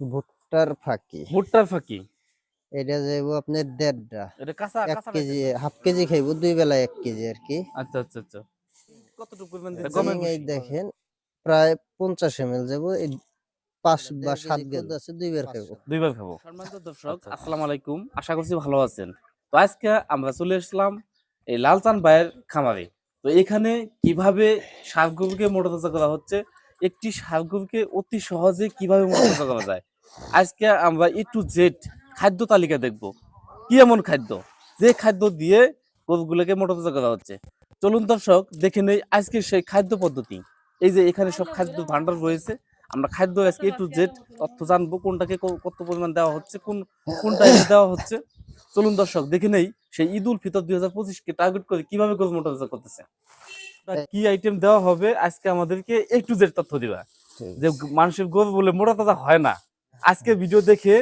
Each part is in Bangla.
ভুট্টার ফাঁকি। ভুট্টার ফাঁকি? এটা যাইব আপনার দেড়টা এটা কাঁচা এক কাঁচা কেজি হাফ কেজি খাইব দুই বেলা এক কেজি আর কি। আচ্ছা আচ্ছা আচ্ছা। কতটুকু পরিমাণ দিচ্ছেন? এই দেখেন প্রায় পঞ্চাশ এম এল এই পাঁচ বা সাত আছে দুই বের খাইব। দুইবার খাব। সম্মানিত দর্শক আচ্ছা। আসসালামু আলাইকুম। আশা করছি ভালো আছেন। তো আজকে আমরা চলে এসলাম এই লালচান ভাইয়ের খামারে। তো এখানে কীভাবে গরুকে মোটাতাজা করা হচ্ছে একটি ষাঁড় অতি সহজে কীভাবে মোটাতাজা করা যায়? আজকে আমরা এ টু জেড খাদ্য তালিকা দেখব। কি এমন খাদ্য? যে খাদ্য দিয়ে গরুগুলোকে মোটাতাজা করা হচ্ছে। চলুন দর্শক, দেখে নেই আজকে সেই খাদ্য পদ্ধতি। এই যে এখানে সব খাদ্য ভান্ডার রয়েছে, আমরা খাদ্য আজকে এ টু জেড তথ্য জানব, কোনটাকে কত পরিমাণ দেওয়া হচ্ছে, কোন কোনটা দেওয়া হচ্ছে। চলুন দর্শক, দেখে নেই, সেই ঈদ উল ফিতর দুই হাজার পঁচিশকে টার্গেট করে কীভাবে গরু মোটাতাজা করতেছে। কি আইটেম দেওয়া হবে আজকে আমাদেরকে একটু জেড তথ্য দিবা। যে মানুষের গরু বলে মোটা তাজা হয় না। আজকে ভিডিও দেখে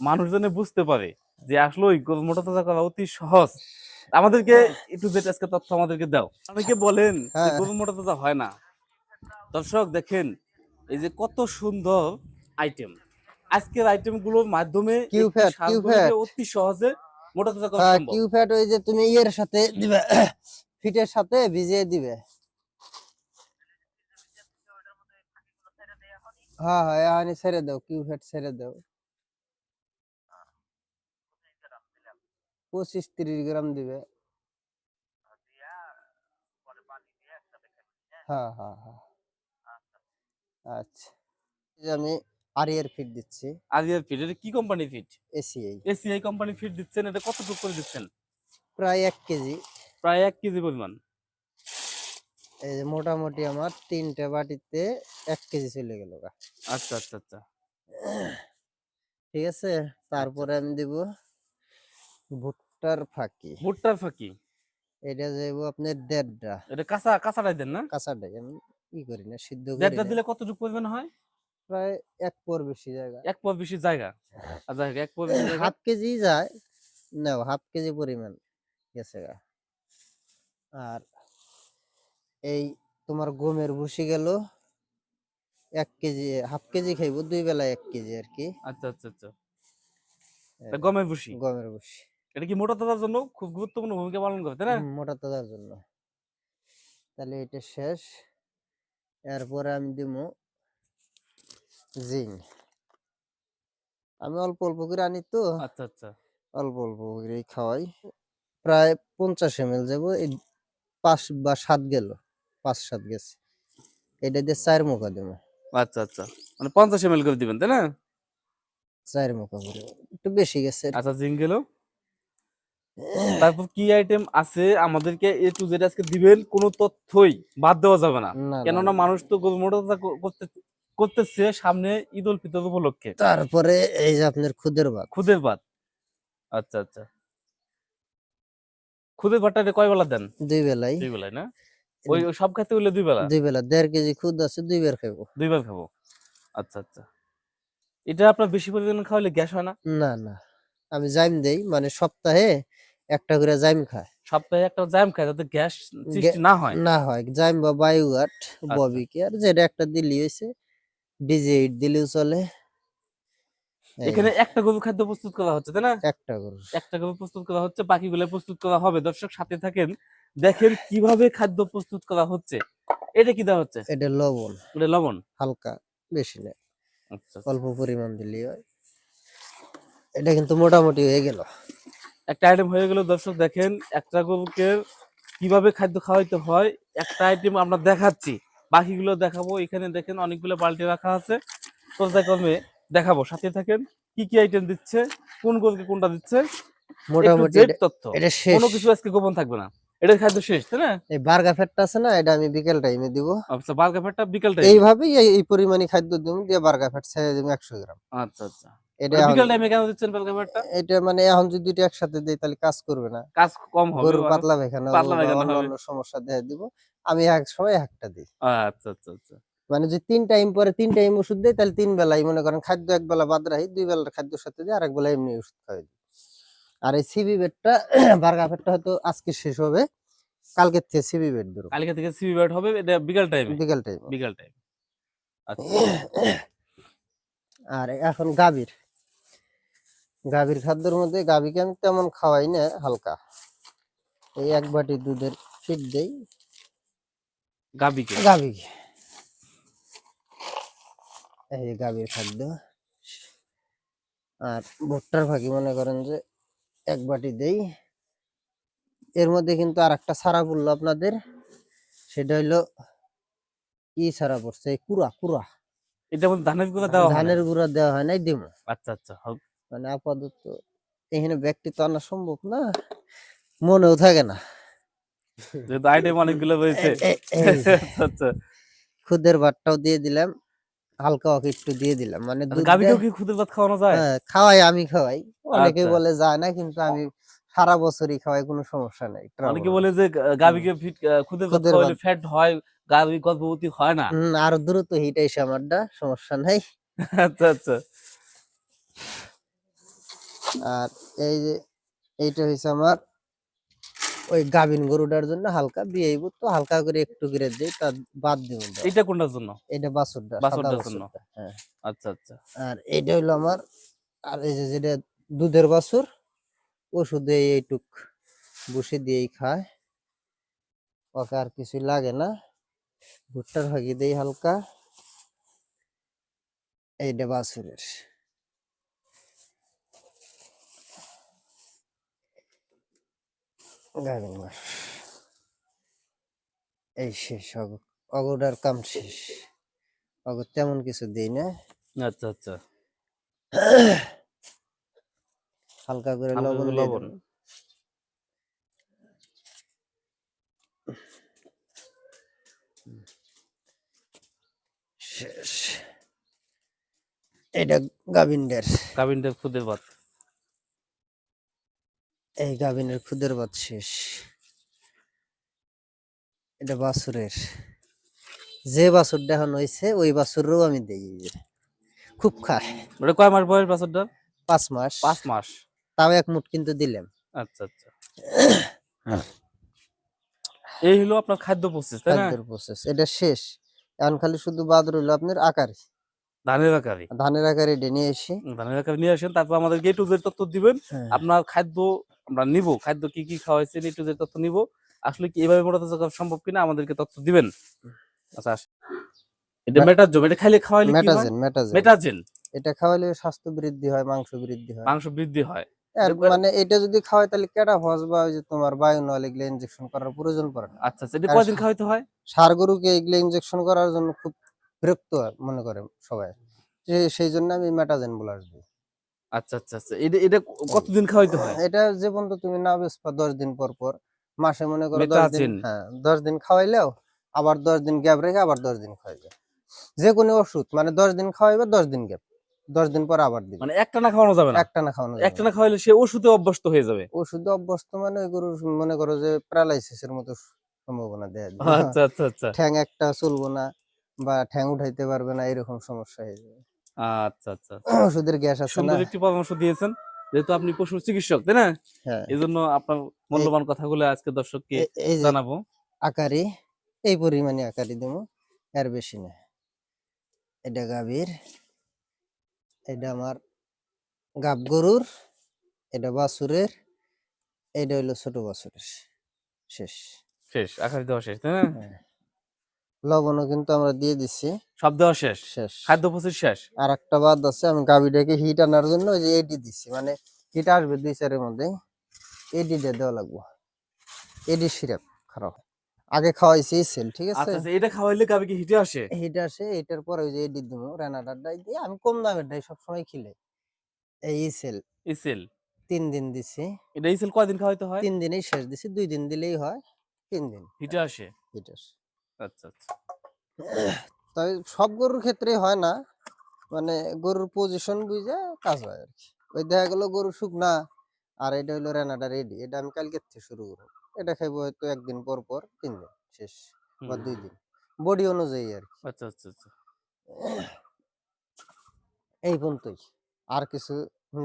মানুষজনে বুঝতে পারে যে আসলে ওই মোটা তাজা করা অতি সহজ। আমাদেরকে একটু জেড আজকে তথ্য আমাদেরকে দাও। অনেকে বলেন যে হ্যাঁ। গরু মোটা তাজা হয় না। দর্শক দেখেন এই যে কত সুন্দর আইটেম আজকের আইটেমগুলোর মাধ্যমে। অতি সহজে মোটা তাজা করা হ্যাঁ সম্ভব। কিউ ফ্যাট ওই যে তুমি ইয়ের সাথে দিবে। ফিটের সাথে ভিজিয়ে দিবে। হ্যাঁ হ্যাঁ ছেড়ে দাও কিউ ফ্যাট ছেড়ে দাও। পঁচিশ তিরিশ গ্রাম দিবে। হ্যাঁ হ্যাঁ হ্যাঁ। আচ্ছা। আমি আরিয়ার ফিট দিচ্ছি। আরিয়ার ফিট এটা কি company fit? ACI. ACI company fit দিচ্ছেন এটা কতটুকু করে দিচ্ছেন? প্রায় এক কেজি। প্রায় এক কেজি পরিমাণ। এই যে মোটামুটি আমার তিনটে বাটিতে এক কেজি চলে গেল আচ্ছা আচ্ছা আচ্ছা। ঠিক আছে তারপরে আমি দিব ভুট্টার ফাঁকি। ভুট্টার ফাঁকি? এটা যাইব আপনার দেড়টা এটা কাঁচা কাঁচাটাই দেন না? কাঁচাটাই আমি ই করি না সিদ্ধ করি দেড়টা দিলে কতটুকু পরিমাণ হয়? প্রায় এক পর বেশি জায়গা। এক পর বেশি জায়গা। আচ্ছা এক পর বেশি হাফ কেজি যায় না হাফ কেজি পরিমাণ গেছে গা। আর এই তোমার গমের ভুসি গেল এক কেজি হাফ কেজি খাইব দুই বেলা এক কেজি আর কি। আচ্ছা আচ্ছা আচ্ছা। গমের ভুসি? গমের ভুসি। এটা কি মোটা তাজার জন্য? খুব গুরুত্বপূর্ণ ভূমিকা পালন করে তাই না? মোটা তাজার জন্য। তাহলে এটা শেষ। এরপরে আমি দিব জিং। আমি অল্প অল্প করে আনি তো। আচ্ছা আচ্ছা। অল্প অল্প করে খাওয়াই। প্রায় পঞ্চাশ এম এল যাব। এই পাঁচ বা সাত গেল পাঁচ সাত গেছে। এটা দিয়ে চার মুখা দেবো আচ্ছা আচ্ছা। মানে পঞ্চাশ এম করে দিবেন তাই না? চার মুখা করে একটু বেশি গেছে। আচ্ছা জিঙ্গেল। তারপর কি আইটেম আছে? আমাদেরকে এ টু জেড আজকে দিবেন কোনো তথ্যই বাদ দেওয়া যাবে না। কেননা মানুষ তো মোটা করতে করতেছে সামনে ঈদ উল ফিতর উপলক্ষে। তারপরে এই যে আপনার খুদের ভাত খুদের ভাত আচ্ছা আচ্ছা। খুদের ভাতটা কয় বেলা দেন? দুই বেলাই। দুই বেলায় না? ওই সব খাতে হইলে দুই বেলা? দুই বেলা দেড় কেজি খুদ আছে দুই বের খাইবো। দুইবার খাব? আচ্ছা আচ্ছা। এটা আপনার বেশি পরিমাণে খাওয়ালে গ্যাস হয় না? না না। আমি জাইম দেই মানে সপ্তাহে একটা করে জাইম খায়। সপ্তাহে একটা জ্যাম খায় যাতে গ্যাস সৃষ্টি না হয়? না হয়। জাইম বা বায়োগাট ববি কেয়ার যেটা একটা দিলি হয়েছে ডিজে দিলেও চলে। এখানে একটা গরু খাদ্য প্রস্তুত করা হচ্ছে তাই না? একটা গরু একটা গরু প্রস্তুত করা হচ্ছে বাকিগুলো প্রস্তুত করা হবে। দর্শক সাথে থাকেন দেখেন কীভাবে খাদ্য প্রস্তুত করা হচ্ছে। এটা কি দেওয়া হচ্ছে? এটা লবণ। এটা লবণ? হালকা বেশি না। আচ্ছা অল্প পরিমাণ দিলি হয়। এটা কিন্তু মোটামুটি হয়ে গেল। একটা আইটেম হয়ে গেল। দর্শক দেখেন একটা গরুকে কীভাবে খাদ্য খাওয়াইতে হয় একটা আইটেম আমরা দেখাচ্ছি। বাকিগুলো দেখাবো। এখানে দেখেন অনেকগুলো বালতি রাখা আছে। পর্যায়ক্রমে দেখাবো। সাথে থাকেন কি কি আইটেম দিচ্ছে কোন গরুকে কোনটা দিচ্ছে মোটামুটি তথ্য। এটা শেষ। কোনো কিছু আজকে গোপন থাকবে না। এটার খাদ্য শেষ তাই না? এই বার্গার ফ্যাটটা আছে না এটা আমি বিকেল টাইমে দিব। আচ্ছা বার্গার ফ্যাটটা বিকাল টাইম এইভাবেই এই পরিমাণে খাদ্য দিব দিয়ে বার্গার ফ্যাট ছেড়ে দিব গ্রাম। আচ্ছা আচ্ছা। এটা বিকাল টাইমে কেন দিচ্ছেন বার্গার ফ্যাটটা এটা মানে এখন যদি দুইটা একসাথে দিই তাহলে কাজ করবে না। কাজ কম হবে গরুর পাতলা পায়খানা পাতলা পায়খানা অন্য সমস্যা দেখা দিব। আমি এক সময় একটা দিই। আচ্ছা আচ্ছা আচ্ছা। মানে যদি তিন টাইম পরে তিন টাইম ওষুধ দেয় তাহলে তিন বেলাই মনে করেন খাদ্য এক বেলা বাদ রাখি দুই বেলার খাদ্যের সাথে দিয়ে আরেক বেলা এমনি ওষুধ খাওয়াই দিই। আর এই সিবি বেডটা বার্গার ফেটটা হয়তো আজকে শেষ হবে কালকে থেকে সিবি বেড ধরো। কালকে থেকে সিবি বেড হবে এটা বিকাল টাইমে বিকেল টাইম বিকাল টাইম আচ্ছা। আর এখন গাভীর। গাভীর খাদ্যের মধ্যে গাভীকে আমি তেমন খাওয়াই না হালকা। এই এক বাটি দুধের ফিট দেই। গাভীকে? গাভীকে। এই গাভীর খাদ্য। আর ভুট্টার ফাঁকি মনে করেন যে এক বাটি দেই। এর মধ্যে কিন্তু আর একটা সারা পড়ল আপনাদের। সেটা হইল ই সারা পড়ছে কুড়া কুড়া। এটা মধ্যে ধানের গুঁড়া দেওয়া হয় ধানের গুঁড়া দেওয়া হয় নাই ডিম আচ্ছা আচ্ছা। মানে আপাতত এখানে ব্যক্তি তো আনা সম্ভব না মনেও থাকে না। যেহেতু আইটেম অনেকগুলো রয়েছে। আচ্ছা আচ্ছা। খুদের ভাতটাও দিয়ে দিলাম। হালকা ওকে একটু দিয়ে দিলাম। মানে কি খুদের ভাত খাওয়ানো যায়? হ্যাঁ, খাওয়াই আমি খাওয়াই। অনেকে আচ্ছা। বলে যায় না কিন্তু আমি সারা বছরই খাওয়াই কোনো সমস্যা নাই অনেকে বলে যে গা- গাবিকে ফিট খুদের ভাত খাওয়ালে ফ্যাট হয় গাবি গর্ভবতী হয় না। আরও দ্রুত হিট এসে আমারটা সমস্যা নাই। আচ্ছা আচ্ছা। আর এই যে এইটা হয়েছে আমার ওই গাভিন গরুটার জন্য হালকা বিয়েইব তো হালকা করে একটু করে দিই তার বাদ দিব এইটা কোনটার জন্য? এটা বাছুরটা বাছুরটার জন্য। হ্যাঁ। আচ্ছা আচ্ছা। আর এটা হইল আমার আর এই যে যেটা দুধের বাছুর ওষুধে এইটুক বসে দিয়েই খায়। ওকে আর কিছু লাগে না। ভুট্টার ভাগি দেই হালকা। এইটা বাছুরের। গাভিন মাস এই শেষ অগ অগটার কাম শেষ। অগ তেমন কিছু দিই না। আচ্ছা আচ্ছা। হালকা করে লবণ লবণ। শেষ। এটা গাভিনদের গাবিনদের খুদের ভাত। এই গাভিনের খুদের বাদ শেষ। এটা বাছুরের। যে বাছুরটা এখন হয়েছে ওই বাছুরেরও আমি দিই। খুব খায় ওটা কয় মাস বয়স বাছরটার? পাঁচ মাস। পাঁচ মাস। তাও এক মুঠ কিন্তু দিলাম। আচ্ছা আচ্ছা। এই হলো আপনার খাদ্য প্রসেস তাই না? খাদ্যের প্রসেস এটা শেষ। এখন খালি শুধু বাদ রইল আপনার আকারে। ধানের আকারে। ধানের আকারে এটা নিয়ে এসে। ধানের আকারে নিয়ে আসেন তারপর আমাদের গেট টু তথ্য দিবেন। হ্যাঁ, আপনার খাদ্য আমরা নিব খাদ্য কি কি খাওয়াইছেন একটু যে তথ্য নিব। আসলে কি এভাবে মোটা তাজা সম্ভব কিনা আমাদেরকে তথ্য দিবেন। আচ্ছা এটা মে- এটা খাইলে খাওয়াইলে মেটাজেন মেটাজেন মেটাজেন এটা খাওয়ালে স্বাস্থ্য বৃদ্ধি হয় মাংস বৃদ্ধি হয়। মাংস বৃদ্ধি হয়। মানে এটা যদি খাওয়াই তাহলে কেটা বা ওই যে তোমার এগুলো ইনজেকশন করার প্রয়োজন পড়ে না। আচ্ছা আচ্ছা এটা কয়দিন খাওয়াইতে হয়? সার গরুকে এগুলো ইনজেকশন করার জন্য খুব বিরক্ত মনে করে সবাই। সেই জন্য আমি মেটাজেন বলে আসব। আচ্ছা আচ্ছা আচ্ছা। এটা এটা কতদিন খাওয়াইতে হয়? এটা যে পর্যন্ত তুমি না বেসপা দশ দিন পর পর। মাসে মনে করো দশ দিন হ্যাঁ দশ দিন খাওয়াইলেও আবার দশ দিন গ্যাপ রেখে আবার দশ দিন খাওয়াইবে। যে কোনো ওষুধ মানে দশ দিন খাওয়াইবে দশ দিন গ্যাপ। দশ দিন পর আবার দিবে। মানে একটা না খাওয়ানো যাবে না? একটা না খাওয়ানো একটা না। খাওয়াইলে সে ওষুধে অভ্যস্ত হয়ে যাবে? ওষুধে অভ্যস্ত মানে ওই গরু মনে করো যে প্যারালাইসিসের মতো সম্ভাবনা দেয়। আচ্ছা আচ্ছা আচ্ছা। ঠ্যাং একটা চলবো না। বা ঠ্যাং উঠাইতে পারবে না এরকম সমস্যা হয়ে যাবে। আচ্ছা আচ্ছা। ওষুধের গ্যাস আছে না? একটি পরামর্শ দিয়েছেন। যেহেতু আপনি পশু চিকিৎসক তাই না? হ্যাঁ। এই জন্য আপনার মূল্যবান কথাগুলো আজকে দর্শককে জানাব। আকারে এই পরিমাণে আকারে দেবো এর বেশি না। এটা গাভীর এটা আমার গাব গরুর এটা বাছুরের এটা হইল ছোট বাছুরের শেষ। শেষ আখারি দেওয়া শেষ তাই না? হ্যাঁ। লবণও কিন্তু আমরা দিয়ে দিচ্ছি সব দেওয়া শেষ? শেষ। খাদ্য প্রসেস শেষ? আর একটা বাদ আছে আমি গাভীটাকে হিট আনার জন্য ওই যে এডি দিচ্ছি মানে হিট আসবে দুই চারের মধ্যে এডিটা দেওয়া লাগবে। এডি সিরাপ খারাপ আগে খাওয়াইছি সেল ঠিক আছে? আচ্ছা আচ্ছা, এটা খাওয়াইলে গাবি কি হিটে আসে? হিট আসে এটার পরে ওই যে এডি দিব রানাটার ডাই দিয়ে আমি কম দামের ডাই সবসময় খিলে। এই সেল। ইসেল তিন দিন দিছি। এটা ইসেল কয়দিন খাওয়াইতে হয়? তিন দিনেই শেষ দিছি দুই দিন দিলেই হয় তিন দিন। হিটে আসে? হিট আসে। আচ্ছা আচ্ছা। তবে সব গরুর ক্ষেত্রে হয় না। মানে গরুর পজিশন বুঝে কাজ হয় আর কি। ওই দেখা গেল গরু শুকনা আর এটা হলো রানাটা রেডি এটা আমি কালকে থেকে শুরু করব। এটা খাইবো হয়তো একদিন পর পর তিন দিন শেষ বা দুই দিন। বডি অনুযায়ী আর কি। আচ্ছা আচ্ছা আচ্ছা। এই পর্যন্তই। আর কিছু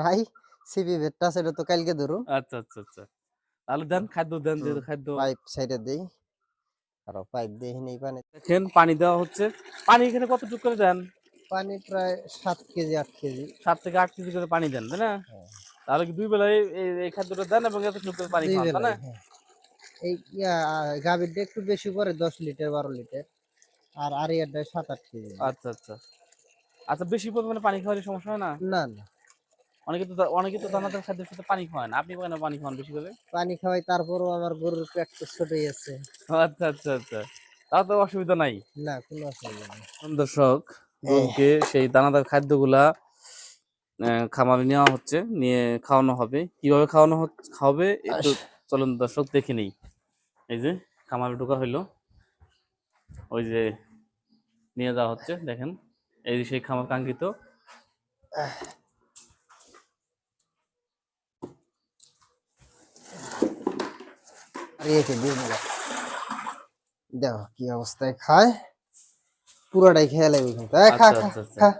নাই। সিবি ভেটটা সেটা তো কালকে ধরুন। আচ্ছা আচ্ছা আচ্ছা। তাহলে দেন খাদ্য দেন হুম, খাদ্য। পাইপ সাইডে দেই। আর পাইপ দিয়ে পানি দেখেন পানি দেওয়া হচ্ছে। পানি এখানে কতটুকু করে দেন? পানি প্রায় সাত কেজি আট কেজি। সাত থেকে আট কেজি করে পানি দেন তাই না? হ্যাঁ। তাহলে কি দুই বেলায় এই খাদ্যটা দেন এবং এত করে পানি তাই না? হ্যাঁ। এই গাভীরটা একটু বেশি পরে দশ লিটার বারো লিটার। আর আরিয়ারটা সাত আট কেজি। আচ্ছা আচ্ছা। আচ্ছা বেশি পরিমাণে পানি খাওয়ার সমস্যা হয় না? না না। অনেকে তো অনেকে তো দানাদার খাদ্যের সাথে পানি খাওয়ান আপনি কেন পানি খাওয়ান বেশি করে? পানি খাওয়াই তারপরও আমার গরুর পেট তো ছোটই আছে। আচ্ছা আচ্ছা আচ্ছা। তাও তো অসুবিধা নাই? না কোনো অসুবিধা নেই। দর্শক গরুকে সেই দানাদার খাদ্যগুলা খামারে নেওয়া হচ্ছে নিয়ে খাওয়ানো হবে। কীভাবে খাওয়ানো খাওয়াবে একটু চলুন দর্শক দেখে নেই। এই যে খামারে ঢোকা হইল। ওই যে নিয়ে যাওয়া হচ্ছে দেখেন। এই যে সেই খামার কাঙ্ক্ষিত। রেখে দিয়ে দেখো কি অবস্থায় খায়। পুরোটাই খেয়ে লাগবে কিন্তু। খা আচ্ছা, খা আচ্ছা, আচ্ছা।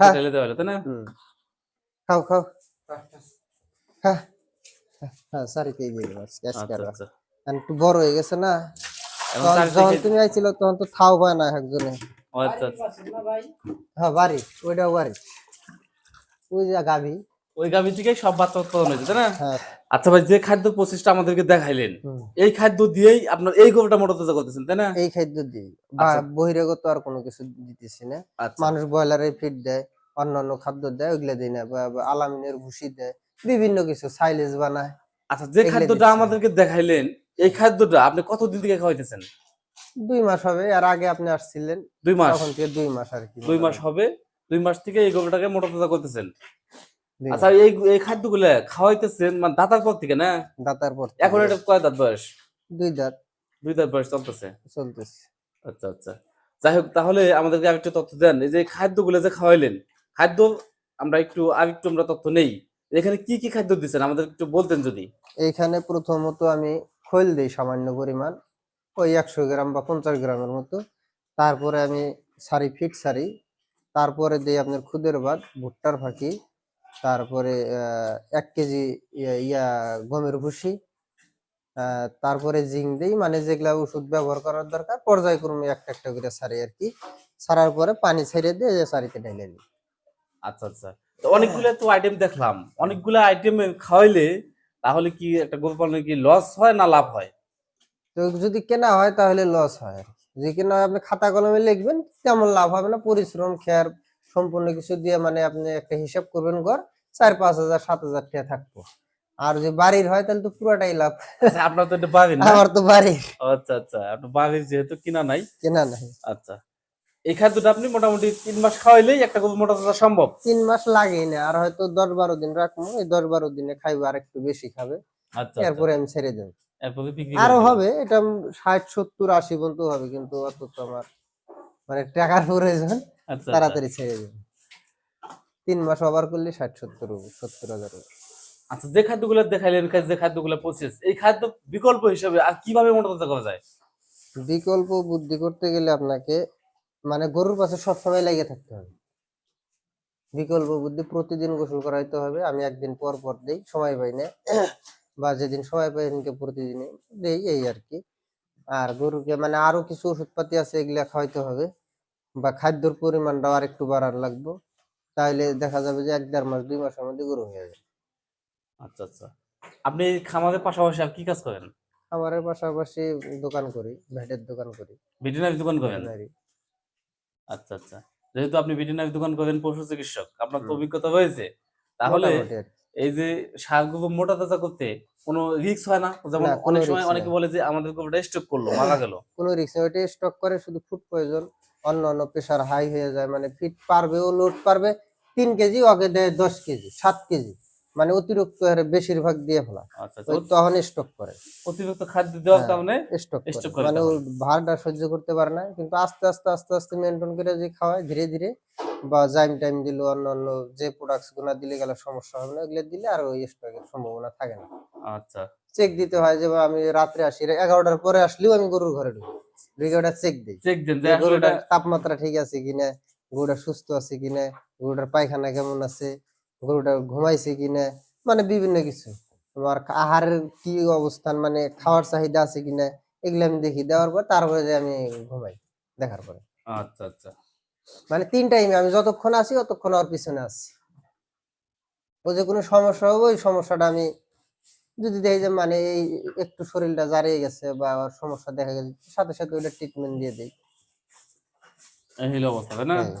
খা। ঢেলে দেওয়া হলো না? খাও খাও। খা। হ্যাঁ দিয়ে একটু বড় হয়ে গেছে না। যখন তুমি আইছিল তখন তো থাও না একজনে। আচ্ছা হ্যাঁ বাড়ি। ওইটাও বাড়ি। ওই যে গাভি। ওই গাভী থেকে সব বাচ্চা উৎপাদন হয়েছে তাই না? হ্যাঁ। আচ্ছা ভাই যে খাদ্য প্রসেসটা আমাদেরকে দেখাইলেন এই খাদ্য দিয়েই আপনার এই গরুটা মোটা তাজা করতেছেন তাই না? এই খাদ্য দিই আচ্ছা। বা বহিরাগত আর কোনো কিছু দিতেছি না। আচ্ছা। মানুষ ব্রয়লারের ফিড দেয় অন্যান্য খাদ্য দেয় ওইগুলা দিই না। আলামিনের ভুসি দেয় বিভিন্ন কিছু সাইলেজ বানায়। আচ্ছা যে খাদ্যটা আমাদেরকে দেখাইলেন এই খাদ্যটা আপনি কতদিন থেকে খাওয়াইতেছেন? দুই মাস হবে আর আগে আপনি আসছিলেন। দুই মাস? দুই মাস আর কি দুই মাস হবে দুই মাস থেকে এই গরুটাকে মোটা তাজা করতেছেন। আচ্ছা এই এই খাদ্যগুলো খাওয়াইতেছেন মানে দাতার পর থেকে না। দাতার পর এখন এটা কয় দাঁত বয়স? দুই দাঁত। দুই দাঁত বয়স চলতেছে? চলতেছে। আচ্ছা আচ্ছা। যাই হোক তাহলে আমাদেরকে আরেকটু তথ্য দেন এই যে খাদ্যগুলো যে খাওয়াইলেন খাদ্য আমরা একটু আরেকটু আমরা তথ্য নেই। এখানে কি কি খাদ্য দিচ্ছেন আমাদের একটু বলতেন যদি। এখানে প্রথমত আমি খৈল দিই সামান্য পরিমাণ ওই একশো গ্রাম বা পঞ্চাশ গ্রামের মতো। তারপরে আমি সারি ফিট সারি। তারপরে দিই আপনার খুদের ভাত ভুট্টার ফাঁকি তারপরে এক কেজি ইয়া- গমের ভুসি তারপরে জিং দিই। মানে যেগুলা ওষুধ ব্যবহার করার দরকার পর্যায়ক্রমে একটা একটা করে সারি আর কি। সারার পরে পানি ছেড়ে দিয়ে সারিতে ঢেলে নিই আচ্ছা আচ্ছা। তো অনেকগুলো তো আইটেম দেখলাম। অনেকগুলো আইটেম খাওয়াইলে তাহলে কি একটা গরু পালনে কি লস হয় না লাভ হয়? তো যদি কেনা হয় তাহলে লস হয় আর কি। যদি কেনা হয় আপনি খাতা কলমে লিখবেন তেমন লাভ হবে না। পরিশ্রম খেয়ার সম্পূর্ণ কিছু দিয়ে মানে আপনি একটা হিসাব করবেন ঘর চার পাঁচ হাজার সাত হাজার টাকা থাকব। আর যে বাড়ির হয় তাহলে তো পুরোটাই লাভ। আচ্ছা আপনার তো এটা বাড়ির আমার তো বাড়ির। আচ্ছা আচ্ছা আপনার বাড়ির যেহেতু কিনা নাই? কেনা নাই। আচ্ছা এই খাদ্যটা আপনি মোটামুটি তিন মাস খাওয়াইলেই একটা গরু মোটা তাজা সম্ভব? তিন মাস লাগেই না আর হয়তো দশ বারো দিন রাখব এই দশ বারো দিনে খাইবে আর একটু বেশি খাবে। আচ্ছা আচ্ছা। এরপরে আমি ছেড়ে দেবো। এরপরে বিক্রি আরও হবে এটা ষাট সত্তর আশি পর্যন্ত হবে কিন্তু অত তো আমার মানে টাকার প্রয়োজন। তাড়াতাড়ি ছেড়ে দেবো তিন মাস ওভার করলে ষাট সত্তর সত্তর হাজার। আচ্ছা যে খাদ্যগুলো দেখাইলেন যে খাদ্যগুলো প্রসেস এই খাদ্য বিকল্প হিসেবে আর কীভাবে মোটা করা যায়? বিকল্প বুদ্ধি করতে গেলে আপনাকে মানে গরুর পাশে সবসময় লেগে থাকতে হবে। বিকল্প বুদ্ধি প্রতিদিন গোসল করাইতে হবে। আমি একদিন পর পর দেই সময় পাই না। বা যেদিন সময় পাই সেদিনকে প্রতিদিনই দেই এই আর কি। আর গরুকে মানে আরও কিছু ওষুধপাতি আছে এগুলা খাওয়াইতে হবে। বা খাদ্যর পরিমাণটাও আর একটু বাড়ার লাগবে। তাহলে দেখা যাবে যে এক দেড় মাস দুই মাসের মধ্যে গরু হয়ে যাবে। আচ্ছা আচ্ছা। আপনি খামারের পাশাপাশি আর কি কাজ করেন? খাবারের পাশাপাশি দোকান করি ভেটের দোকান করি। ভেটেরিনারি দোকান করেন? আচ্ছা আচ্ছা। যেহেতু আপনি ভেটেরিনারি দোকান করেন পশু চিকিৎসক আপনার তো অভিজ্ঞতা হয়েছে। তাহলে এই যে সারগুলো মোটা তাজা করতে কোনো রিস্ক হয় না? যেমন অনেক সময় অনেকে বলে যে আমাদের গরুটা স্টক করল মারা গেল। কোনো রিস্ক ওইটা স্টক করে শুধু ফুড প্রয়োজন অন্য অন্য প্রেশার হাই হয়ে যায় মানে ফিট পারবে ও লোড পারবে তিন কেজি ওকে দেয় দশ কেজি সাত কেজি মানে অতিরিক্ত হারে বেশিরভাগ দিয়ে ফেলা আচ্ছা তখন স্টক করে অতিরিক্ত খাদ্য দেওয়ার হ্যাঁ। কারণে স্টক মানে। ভারটা সহ্য করতে পারে না কিন্তু আস্তে আস্তে আস্তে আস্তে মেনটেন করে যে খাওয়ায় ধীরে ধীরে বা জাইম টাইম দিল অন্য অন্য যে প্রোডাক্টসগুলা দিলে গেলে সমস্যা হবে না এগুলো দিলে আর ওই স্টকের সম্ভাবনা থাকে না। আচ্ছা। চেক দিতে হয় যে আমি রাত্রে আসি এগারোটার পরে আসলেও আমি গরুর ঘরে ঢুকি। ঢুকে ওটা চেক দিই। চেক দেন গরুটার তাপমাত্রা ঠিক আছে কিনা গরুটা সুস্থ আছে কিনা গরুটার পায়খানা কেমন আছে গরুটা ঘুমাইছে কিনা মানে বিভিন্ন কিছু। তোমার আহারের কি অবস্থান মানে খাওয়ার চাহিদা আছে কিনা এগুলো আমি দেখি। দেওয়ার পর তারপরে আমি ঘুমাই দেখার পরে। আচ্ছা আচ্ছা। মানে তিন টাইমে আমি যতক্ষণ আছি ততক্ষণ ওর পিছনে আছি। ও যে কোনো সমস্যা হবে ওই সমস্যাটা আমি যদি দেখি যে মানে এই একটু শরীরটা জারিয়ে গেছে বা ওর সমস্যা দেখা গেছে সাথে সাথে ওইটা ট্রিটমেন্ট দিয়ে দিই। এই হলো অবস্থা তাই না? হ্যাঁ।